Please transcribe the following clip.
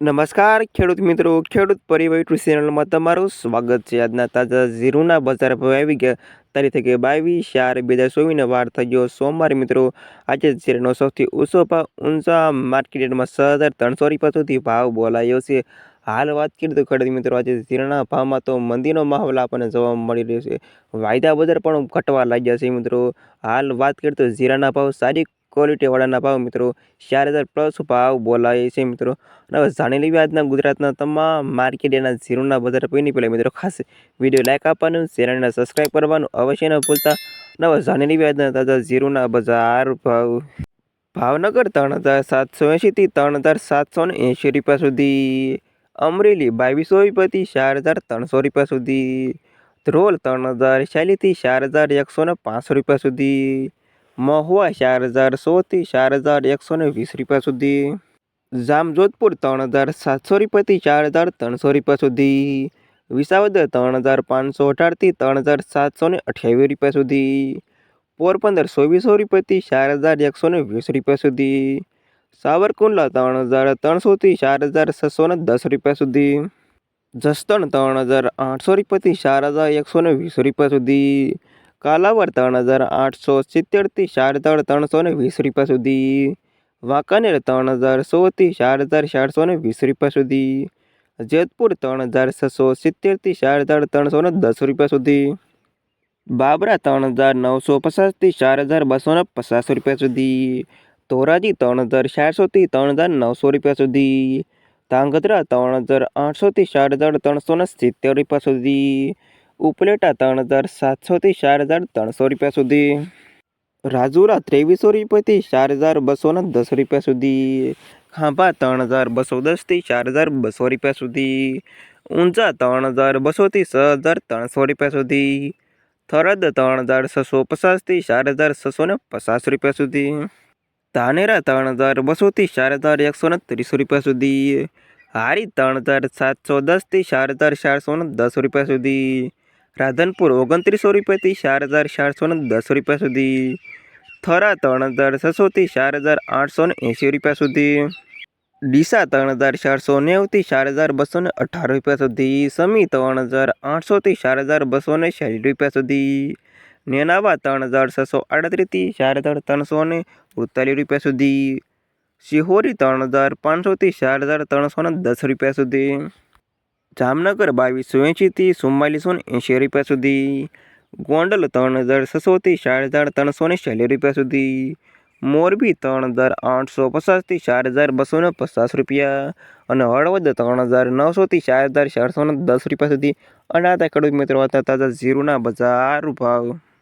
નમસ્કાર, ખેડૂત મિત્રો, ખેડૂત પરિવાર યુટ્યુબ ચેનલમાં તમારું સ્વાગત છે. આજના તાજા ઝીરુના બજાર ભાવ આવી ગયા. તારીખ બાવીસ ચાર બે હજાર ચોવીસને વાર થઈ ગયો સોમવારે, મિત્રો. આજે ઝીરનો સૌથી ઓછો ભાવ ઊંચા માર્કેટમાં છ હજાર ત્રણસો રૂપિયા સુધી ભાવ બોલાયો છે. હાલ વાત કરીએ તો ખેડૂત મિત્રો, આજે ઝીરાના ભાવમાં તો મંદીનો માહોલ આપણને જોવા મળી રહ્યો છે. વાયદા બજાર પણ ઘટવા લાગ્યા છે, મિત્રો. હાલ વાત કરીએ તો ઝીરાના ભાવ સારી ક્વોલિટીવાળાના ભાવ મિત્રો. ચાર હજાર પ્લસ ભાવ બોલાય છે મિત્રો. અને હવે જાણી લેવી આજના ગુજરાતના તમામ માર્કેટ એના ઝીરોના બજાર પહેલી પહેલાં મિત્રો ખાસ વીડિયો લાઇક આપવાનું ચેનલને સબસ્ક્રાઈબ કરવાનું અવશ્ય ન ભૂલતા. અને હવે જાણી લેવી આજના તાજા ઝીરોના બજાર ભાવ. ભાવનગર ત્રણ હજાર સાતસો એંશીથી ત્રણ હજાર સાતસો ને એંશી રૂપિયા સુધી. અમરેલી બાવીસો રૂપિયાથી ચાર હજાર ત્રણસો રૂપિયા સુધી. ધ્રોલ ત્રણ હજાર ચાલીસથી ચાર હજાર એકસો ને પાંચસો રૂપિયા સુધી. મહુવા ચાર હજાર સોથી ચાર હજાર એકસો ને વીસ રૂપિયા સુધી. જામજોધપુર ત્રણ હજાર સાતસો રૂપિયાથી ચાર હજાર ત્રણસો રૂપિયા સુધી. વિસાવદર ત્રણ હજાર પાંચસો અઢારથી ત્રણ હજાર સાતસો ને અઠ્યાવીસ રૂપિયા સુધી. પોરબંદર ચોવીસો રૂપિયાથી ચાર હજાર એકસો ને વીસ રૂપિયા સુધી. સાવરકુંડલા ત્રણ હજાર ત્રણસોથી ચાર હજાર છસો ને દસ રૂપિયા સુધી. જસદણ ત્રણ હજાર આઠસો રૂપિયાથી ચાર હજાર એકસો ને વીસ રૂપિયા સુધી. કાલાવડ ત્રણ હજાર આઠસો સિત્તેરથી ચાર હજાર ત્રણસો ને વીસ રૂપિયા સુધી. વાંકાનેર ત્રણ હજાર સોથી ચાર હજાર ચારસો ને વીસ રૂપિયા સુધી. જેતપુર ત્રણ હજાર છસો સિત્તેરથી ચાર હજાર ત્રણસો ને દસ રૂપિયા સુધી. બાબરા ત્રણ હજાર નવસો પચાસથી ચાર હજાર બસો ને પચાસ રૂપિયા સુધી. ધોરાજી ત્રણ હજાર ચારસોથી ત્રણ હજાર નવસો રૂપિયા સુધી. ધાંગધ્રા ત્રણ હજાર આઠસોથી ચાર હજાર ત્રણસો ને સિત્તેર રૂપિયા સુધી. ઉપલેટા ત્રણ હજાર સાતસોથી ચાર હજાર ત્રણસો રૂપિયા સુધી. રાજુરા ત્રેવીસો રૂપિયાથી ચાર હજાર બસો ને દસ રૂપિયા સુધી. ખાંભા ત્રણ હજાર બસો દસથી ચાર હજાર બસો રૂપિયા સુધી. ઊંઝા ત્રણ હજાર બસોથી છ હજાર ત્રણસો રૂપિયા સુધી. થરદ ત્રણ હજાર છસો પચાસથી ચાર હજાર છસો ને પચાસ રૂપિયા સુધી. ધાનેરા ત્રણ હજાર બસોથી ચાર હજાર એકસો ને ત્રીસ રૂપિયા સુધી. હારી ત્રણ હજાર સાતસો દસથી ચાર હજાર ચારસો ને દસ રૂપિયા સુધી. રાધનપુર ઓગણત્રીસો રૂપિયાથી ચાર હજાર ચારસો ને દસ રૂપિયા સુધી. થરા ત્રણ હજાર છસોથી ચાર હજાર આઠસો ને એંસી રૂપિયા સુધી. ડીસા ત્રણ હજાર ચારસો નેવથી ચાર હજાર બસો ને અઢાર રૂપિયા સુધી. સમી ત્રણ હજાર આઠસોથી ચાર હજાર બસો ને ચાલીસ રૂપિયા સુધી. નેનાવા ત્રણ હજાર છસો આડત્રીસથી ચાર હજાર ત્રણસો ને ઉડતાલીસ રૂપિયા સુધી. શિહોરી ત્રણ હજાર પાંચસોથી ચાર હજાર ત્રણસો ને દસ રૂપિયા સુધી. જામનગર બાવીસો એંશીથી ચુમ્માલીસો ને એંશી રૂપિયા સુધી. ગોંડલ ત્રણ હજાર છસોથી ચાર હજાર ત્રણસો ને ચાલીસ રૂપિયા સુધી. મોરબી ત્રણ હજાર આઠસો પચાસથી ચાર હજાર બસો ને પચાસ રૂપિયા અને હળવદ ત્રણ હજાર નવસોથી ચાર હજાર ચારસો ને દસ રૂપિયા સુધી. અને આ હતા ખેડૂત મિત્રો હતા તાજા ઝીરુના બજાર ભાવ.